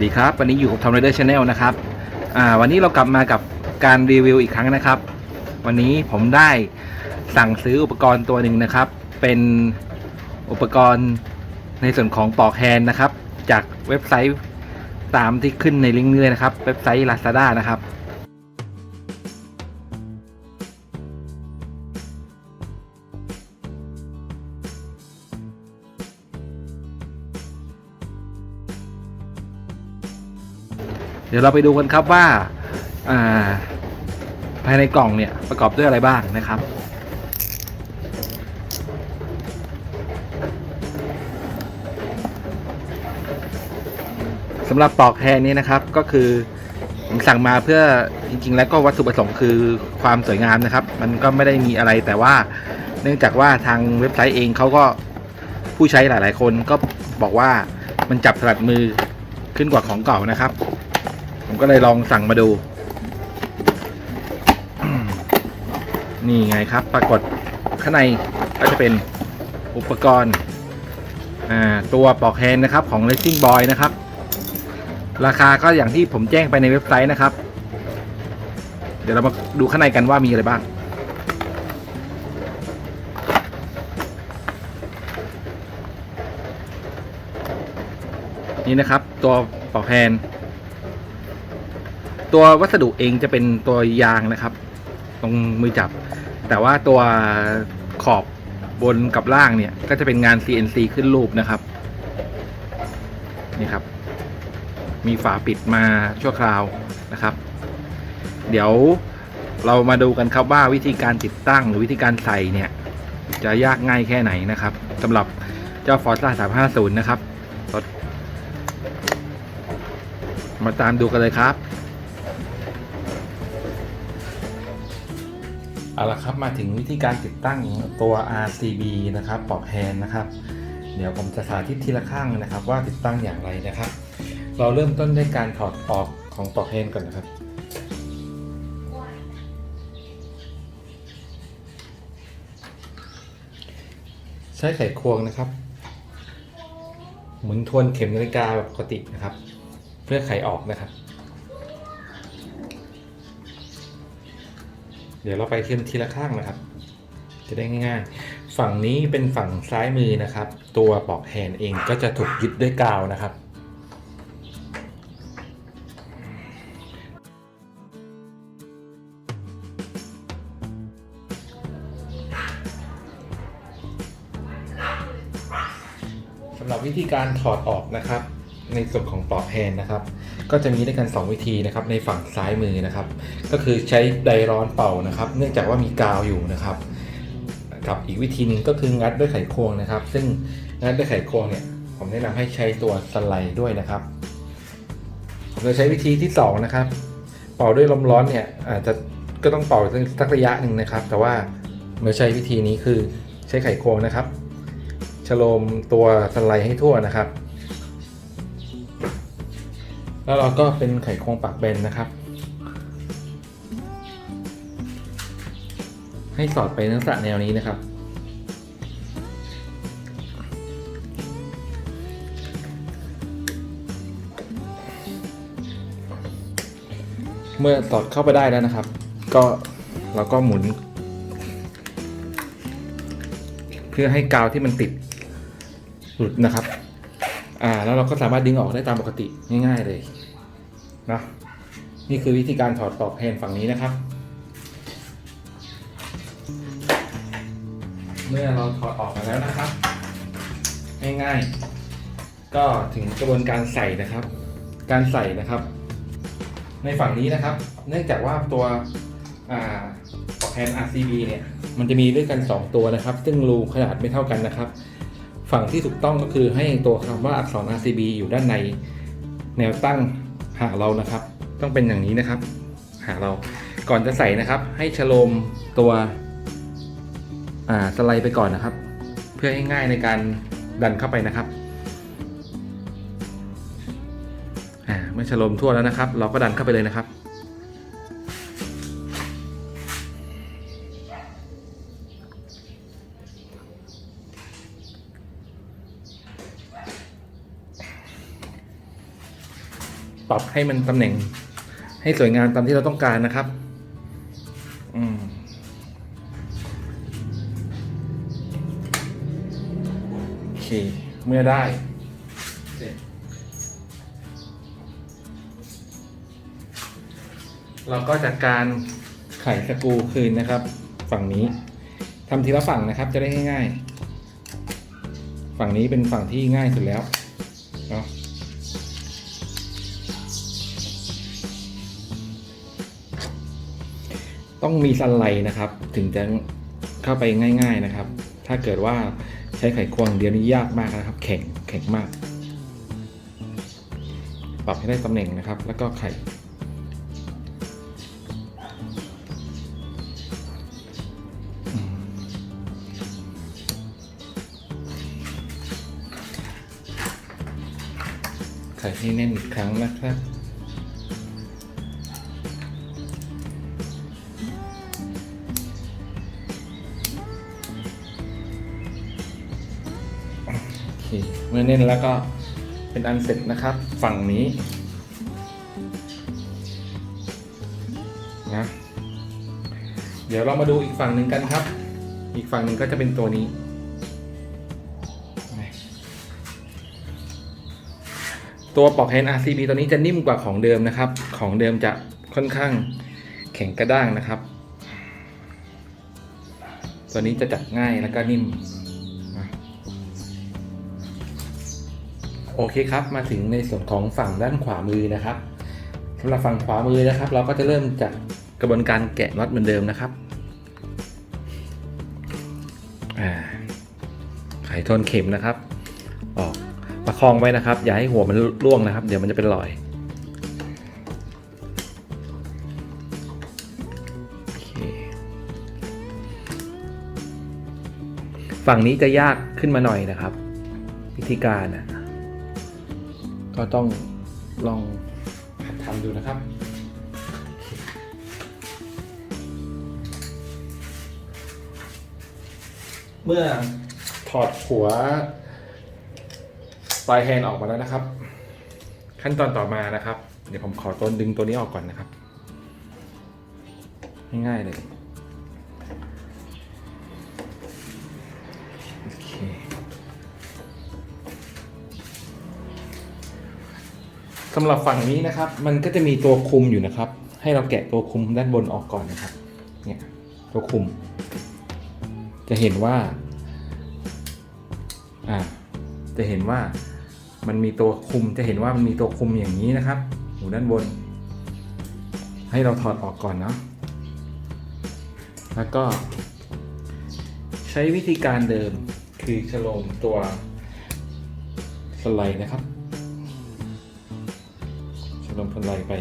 วัสดีครับวันนี้อยู่กับทอมไรเดอร์ชาแนลนะครับอ่าวันนี้เรากลับมากับการรีวิวอีกครั้งนะครับ วันนี้ผมได้สั่งซื้ออุปกรณ์ตัวหนึ่งนะครับ เป็นอุปกรณ์ในส่วนของปอกแฮนด์นะครับ จากเว็บไซต์ตามที่ขึ้นในลิงก์นี้เลยนะครับ เว็บไซต์ Lazada นะครับ เดี๋ยวเราไปดูกันครับว่าภายในกล่องเนี่ยประกอบด้วยอะไรบ้างนะครับสำหรับปลอกแฮนด์นี้นะครับก็คือผมสั่งมาเพื่อจริง ๆ แล้วก็วัตถุประสงค์คือความสวยงามนะครับ มันก็ไม่ได้มีอะไรแต่ว่าเนื่องจากว่าทางเว็บไซต์เองเขาก็ผู้ใช้หลาย ๆ คนก็บอกว่ามันจับถนัดมือขึ้นกว่าของเก่านะครับ ผมก็เลยลองสั่งมาดู นี่ไงครับ ปรากฏข้างในก็จะเป็นอุปกรณ์ตัวปลอกแฮนนะครับของ Racing Boy นะครับ ราคาก็อย่างที่ผมแจ้งไปในเว็บไซต์นะครับ เดี๋ยวเรามาดูข้างในกันว่ามีอะไรบ้าง นี่นะครับตัวปลอกแฮน ตัววัสดุเองจะเป็นตัวยางนะครับ ตรงมือจับ แต่ว่าตัวขอบบนกับล่างเนี่ย ก็จะเป็นงาน CNC ขึ้นรูปนะครับ นี่ครับ มีฝาปิดมาชั่วคราวนะครับ เดี๋ยวเรามาดูกันครับว่าวิธีการติดตั้งหรือวิธีการใส่เนี่ย จะยากง่ายแค่ไหนนะครับสำหรับเจ้า Forza 350 นะครับ มาตามดูกันเลยครับ เอาละครับมาถึงวิธีการติดตั้งตัว RCB นะครับปลอกแฮน์นะครับ เดี๋ยวผมจะสาธิตทีละข้างนะครับ ว่าติดตั้งอย่างไรนะครับ เราเริ่มต้นด้วยการถอดออกของปลอกแฮน์ก่อนนะครับใช้ไขควงนะครับ หมุนทวนเข็มนาฬิกาแบบปกตินะครับ เพื่อไขออกนะครับ เดี๋ยวเราไปทีละทีละข้างนะครับ จะได้ง่ายๆ ฝั่งนี้เป็นฝั่งซ้ายมือนะครับ ตัวปลอกแฮนเองก็จะถูกยึดด้วยกาวนะครับสำหรับวิธีการถอดออกนะครับ ในส่วนของปลอกแฮนนะครับ ก็จะมีด้วยกัน 2 วิธีนะครับในฝั่งซ้ายมือนะครับ ก็คือใช้ไดร้อนเป่านะครับ เนื่องจากว่ามีกาวอยู่นะครับ กับอีกวิธีหนึ่งก็คืองัดด้วยไขควงนะครับ ซึ่งงัดด้วยไขควงเนี่ยผมแนะนำให้ใช้ตัวสไลด์ด้วยนะครับผมจะใช้วิธีที่สองนะครับ เป่าด้วยลมร้อนเนี่ยอาจจะก็ต้องเป่าสักระยะหนึ่งนะครับ แต่ว่าเมื่อใช้วิธีนี้คือใช้ไขควงนะครับ ฉโลมตัวสไลด์ให้ทั่วนะครับ แล้วเราก็เป็นไขควงปากเบนนะครับ ให้สอดไปลักษณะแนวนี้นะครับ เมื่อสอดเข้าไปได้แล้วนะครับ ก็เราก็หมุน เพื่อให้กาวที่มันติดหลุดนะครับ อ่าแล้วเราก็สามารถดึงออกได้ตามปกติง่ายๆเลยนะนี่คือวิธีการถอดปลอกแฮนฝั่งนี้นะครับ เมื่อเราถอดออกมาแล้วนะครับ ง่ายๆ ก็ถึงกระบวนการใส่นะครับ การใส่นะครับ ในฝั่งนี้นะครับ เนื่องจากว่าตัวปลอกแฮน RCB เนี่ยมันจะมีด้วยกัน 2 ตัวนะครับ ซึ่งรูขนาดไม่เท่ากันนะครับ ฝั่งที่ถูกต้องก็คือให้ตัวคำว่าอักษร RCB อยู่ด้านในแนวตั้งหาเรานะครับ ต้องเป็นอย่างนี้นะครับ หาเราก่อนจะใส่นะครับ ให้ชโลมตัวสไลด์ไปก่อนนะครับ เพื่อให้ง่ายในการดันเข้าไปนะครับอ่าเมื่อชโลมทั่วแล้วนะครับ เราก็ดันเข้าไปเลยนะครับ ปรับให้มันตำแหน่ง ให้สวยงามตามที่เราต้องการนะครับ อืมโอเค เมื่อได้เสร็จเราก็จัดการไขสกูคืนนะครับ ฝั่งนี้ทำทีละฝั่งนะครับจะได้ง่ายๆ ฝั่งนี้เป็นฝั่งที่ง่ายสุดแล้วเนาะ ต้องมีสไลด์นะครับ ถึงจะเข้าไปง่าย ๆนะครับ ถ้าเกิดว่าใช้ไขควงเดียวนี้ยากมากนะครับ แข็งแข็งมาก ปรับให้ได้ตำแหน่งนะครับ แล้วก็ไขไข่ให้แน่นอีกครั้งนะครับ เมื่อแน่นแล้วก็เป็นอันเสร็จนะครับ ฝั่งนี้นะเดี๋ยวเรามาดูอีกฝั่งหนึ่งกันครับ อีกฝั่งหนึ่งก็จะเป็นตัวนี้ตัวปลอกแฮนด์ RCB ตัวนี้จะนิ่มกว่าของเดิมนะครับ ของเดิมจะค่อนข้างแข็งกระด้างนะครับ ตัวนี้จะจับง่ายแล้วก็นิ่ม โอเคครับ มาถึงในส่วนของฝั่งด้านขวามือนะครับสำหรับฝั่งขวามือนะครับ เราก็จะเริ่มจากกระบวนการแกะน็อตเหมือนเดิมนะครับไขทนเข็มนะครับ ออกประคองไว้นะครับ อย่าให้หัวมันร่วงนะครับ เดี๋ยวมันจะเป็นรอยฝั่งนี้จะยากขึ้นมาหน่อยนะครับ วิธีการนะ ก็ต้องลองทำดูนะครับเมื่อถอดหัวปลายแฮนด์ออกมาแล้วนะครับ ขั้นตอนต่อมานะครับ เดี๋ยวผมขอต้นดึงตัวนี้ออกก่อนนะครับ ง่ายๆเลย สำหรับฝั่งนี้นะครับ มันก็จะมีตัวคุมอยู่นะครับ ให้เราแกะตัวคุมด้านบนออกก่อนนะครับ เนี่ยตัวคุม จะเห็นว่า อ่า จะเห็นว่ามันมีตัวคุม จะเห็นว่ามันมีตัวคุมอย่างนี้นะครับอยู่ด้านบน ให้เราถอดออกก่อนเนาะ แล้วก็ ใช้วิธีการเดิมคือฉโลมตัวสไลด์นะครับ ฉโลมสไลด์ไป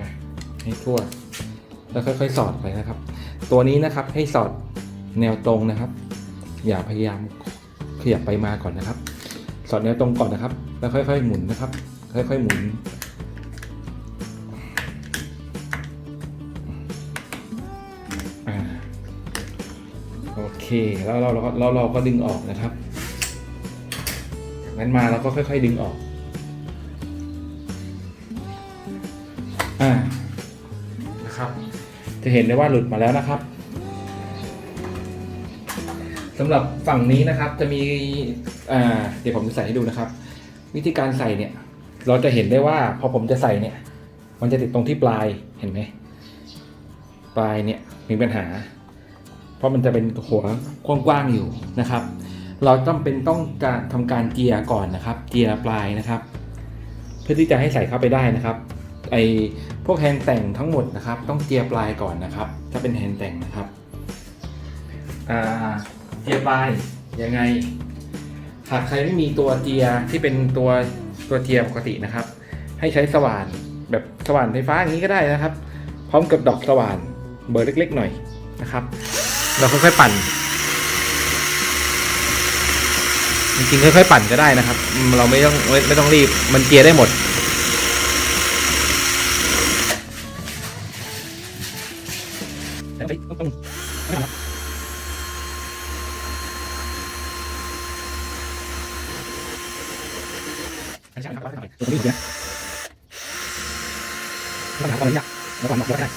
นะให้ทั่ว แล้วค่อยๆสอดไปนะครับ ตัวนี้นะครับให้สอดแนวตรงนะครับ อย่าพยายามขยับไปมาก่อนนะครับ สอดแนวตรงก่อนนะครับ แล้วค่อยๆหมุนนะครับ ค่อยๆหมุนอโอเคแล้วเราก็เราเราก็ดึงออกนะครับจากนั้นมาเราก็ค่อย ๆ ดึงออก นะครับ จะเห็นได้ว่าหลุดมาแล้วนะครับสำหรับฝั่งนี้นะครับจะมีเดี๋ยวผมจะใส่ให้ดูนะครับ วิธีการใส่เนี่ยเราจะเห็นได้ว่าพอผมจะใส่เนี่ย มันจะติดตรงที่ปลายเห็นไหมปลายเนี่ยมีปัญหา เพราะมันจะเป็นหัวกว้างๆอยู่นะครับ เราต้องเป็นต้องการทำการเจียก่อนนะครับ เจียปลายนะครับ เพื่อที่จะให้ใส่เข้าไปได้นะครับ ไอ พวกแฮนด์แต่งทั้งหมดนะครับ ต้องเจียปลายก่อนนะครับ ถ้าเป็นแฮนด์แต่งนะครับเจียปลายยังไง หากใครไม่มีตัวเจียที่เป็นตัวตัวเจียปกตินะครับ ให้ใช้สว่านแบบสว่านไฟฟ้าอย่างนี้ก็ได้นะครับ พร้อมกับดอกสว่านเบอร์เล็ก ๆ หน่อยนะครับ เราค่อยๆปั่นจริงๆค่อยๆปั่นก็ได้นะครับ เราไม่ต้องไม่ต้องรีบมันเจียได้หมด ใช่ครับปัญหาความยากแล้วความหนักก็ได้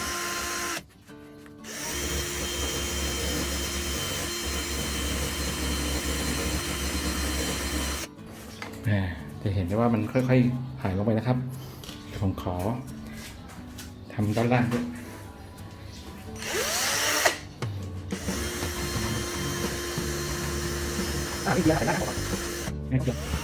อ่าจะเห็นได้ว่ามันค่อยๆ หายลงไปนะครับ ผมขอทำด้านล่างด้วย อะอีกแ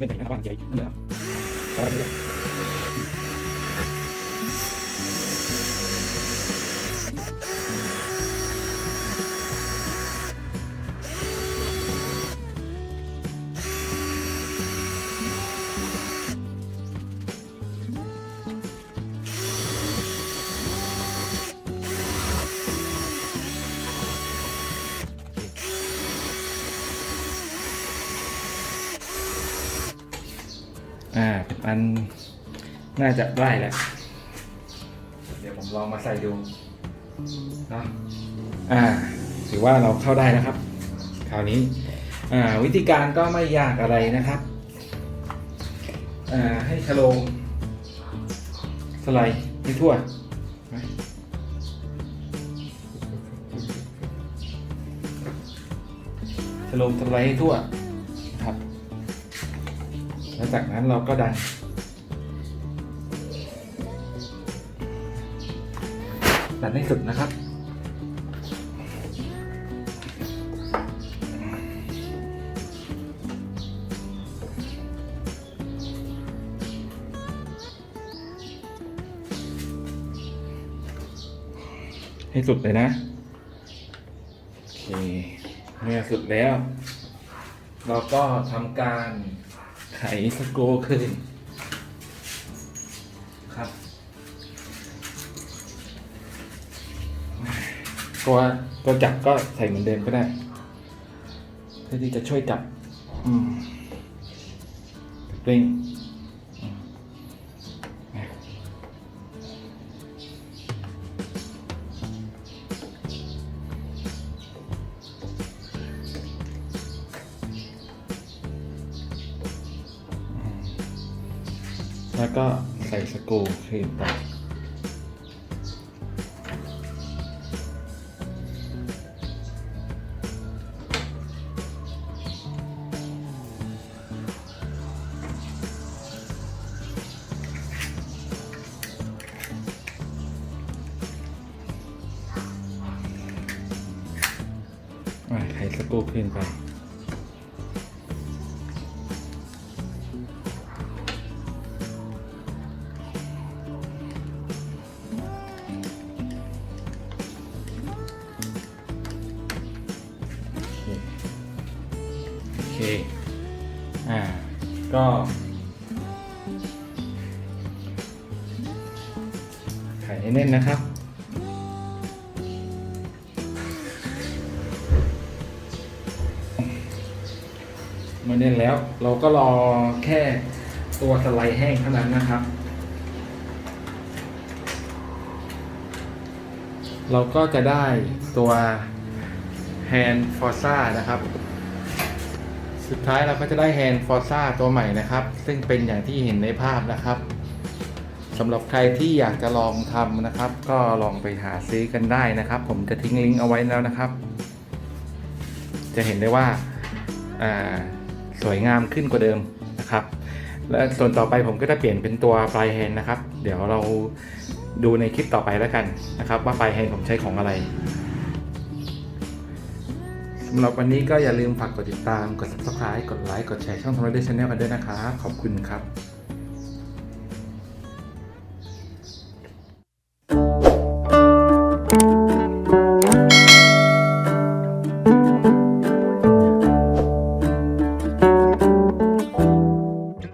เกี่ยวโอเคครับเป็นแบบนี้นะครับวางใจเหลือขออะไรเยอะันน่าจะได้แหล้วเดี๋ยวผมลองมาใส่ดูเนาะอ่า ถือว่าเราเข้าได้นะครับ คราวนี้ อ่า วิธีการก็ไม่ยากอะไรนะครับ อ่า ให้ชะโลมสไลด์ให้ทั่วชะโลมสไลด์ให้ทั่วนะครับ แล้วจากนั้นเราก็ดัน ดันให้สุดนะครับ ให้สุดเลยนะ โอเคเมื่อสุดแล้ว เราก็ทำการไขสกรูขึ้น ตัวตัวจับก็ใส่เหมือนเดิมก็ได้เพื่อที่จะช่วยจับอืมปริงแล้วก็ใส่สกรูขึ้นไป กรูขึ้นไป โอเค อ่า ก็ไขให้แน่นนะครับ แน่นแล้ว เราก็รอแค่ตัวสไลด์แห้งเท่านั้นนะครับ เราก็จะได้ตัว Hand Forza นะครับ สุดท้ายเราก็จะได้ Hand Forza ตัวใหม่นะครับ ซึ่งเป็นอย่างที่เห็นในภาพนะครับสำหรับใครที่อยากจะลองทำนะครับ ก็ลองไปหาซื้อกันได้นะครับ ผมจะทิ้งลิงก์เอาไว้แล้วนะครับ จะเห็นได้ว่าอ่า สวยงามขึ้นกว่าเดิมนะครับ และส่วนต่อไปผมก็จะเปลี่ยนเป็นตัวปลายแฮนนะครับ เดี๋ยวเราดูในคลิปต่อไปแล้วกันนะครับ ว่าปลายแฮนผมใช้ของอะไรสำหรับวันนี้ก็อย่าลืมฝากกดติดตาม กด subscribe กดไลค์ กดแชร์ช่องทำไรเดอร์ชแนลกันด้วยนะครับ ขอบคุณครับ